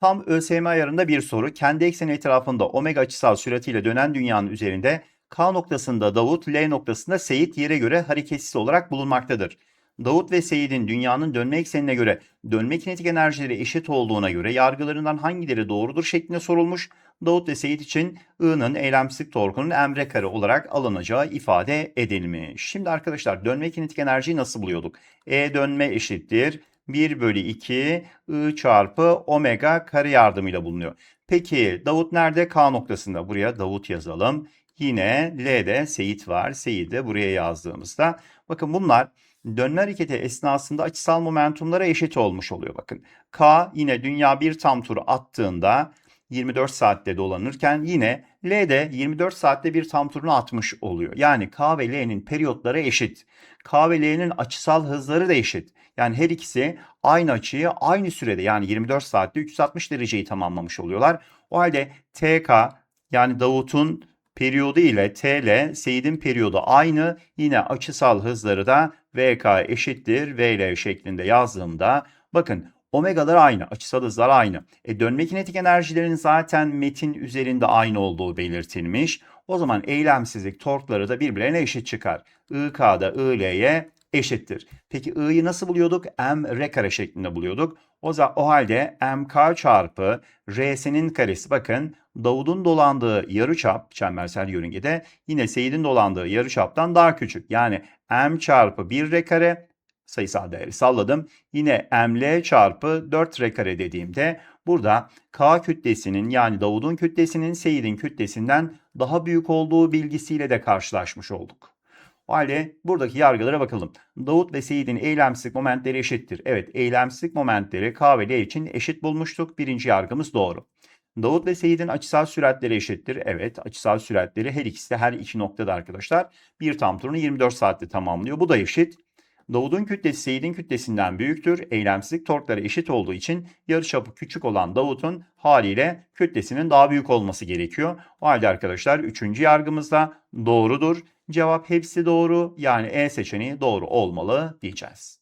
Tam ÖSYM ayarında bir soru. Kendi ekseni etrafında omega açısal süratiyle dönen dünyanın üzerinde K noktasında Davut, L noktasında Seyit yere göre hareketsiz olarak bulunmaktadır. Davut ve Seyit'in dünyanın dönme eksenine göre dönme kinetik enerjileri eşit olduğuna göre yargılarından hangileri doğrudur şeklinde sorulmuş. Davut ve Seyit için I'nın eylemsizlik torkunun emre kare olarak alınacağı ifade edilmiş. Şimdi arkadaşlar dönme kinetik enerjiyi nasıl buluyorduk? E dönme eşittir 1 bölü 2 I çarpı omega kare yardımıyla bulunuyor. Peki Davut nerede? K noktasında. Buraya Davut yazalım. Yine L'de Seyit var. Seyit'i de buraya yazdığımızda. Bakın bunlar dönme hareketi esnasında açısal momentumlara eşit olmuş oluyor bakın. K yine dünya bir tam tur attığında 24 saatte dolanırken yine L de 24 saatte bir tam turunu atmış oluyor. Yani K ve L'nin periyotları eşit. K ve L'nin açısal hızları da eşit. Yani her ikisi aynı açıyı aynı sürede yani 24 saatte 360 dereceyi tamamlamış oluyorlar. O halde TK yani Davut'un periyodu ile T ile Seyit'in periyodu aynı. Yine açısal hızları da VK eşittir VL şeklinde yazdığımda bakın omegalar aynı, açısal hızlar aynı. E, dönme kinetik enerjilerin zaten metin üzerinde aynı olduğu belirtilmiş. O zaman eylemsizlik torkları da birbirlerine eşit çıkar. IK da IL'ye eşittir. Peki I'yı nasıl buluyorduk? M R kare şeklinde buluyorduk. O, za- o halde MK çarpı RS'nin karesi bakın Davud'un dolandığı yarıçap çembersel yörüngede yine Seyit'in dolandığı yarıçaptan daha küçük. Yani M çarpı 1 R kare sayısal değeri salladım. Yine ML çarpı 4 R kare dediğimde burada K kütlesinin yani Davud'un kütlesinin Seyit'in kütlesinden daha büyük olduğu bilgisiyle de karşılaşmış olduk. O halde buradaki yargılara bakalım. Davut ve Seyit'in eylemsizlik momentleri eşittir. Evet eylemsizlik momentleri K ve L için eşit bulmuştuk. Birinci yargımız doğru. Davut ve Seyit'in açısal süratleri eşittir. Evet açısal süratleri her ikisi de her iki noktada arkadaşlar. Bir tam turunu 24 saatte tamamlıyor. Bu da eşit. Davud'un kütlesi Seyit'in kütlesinden büyüktür. Eylemsizlik torkları eşit olduğu için yarıçapı küçük olan Davut'un haliyle kütlesinin daha büyük olması gerekiyor. O halde arkadaşlar üçüncü yargımız da doğrudur. Cevap hepsi doğru yani E seçeneği doğru olmalı diyeceğiz.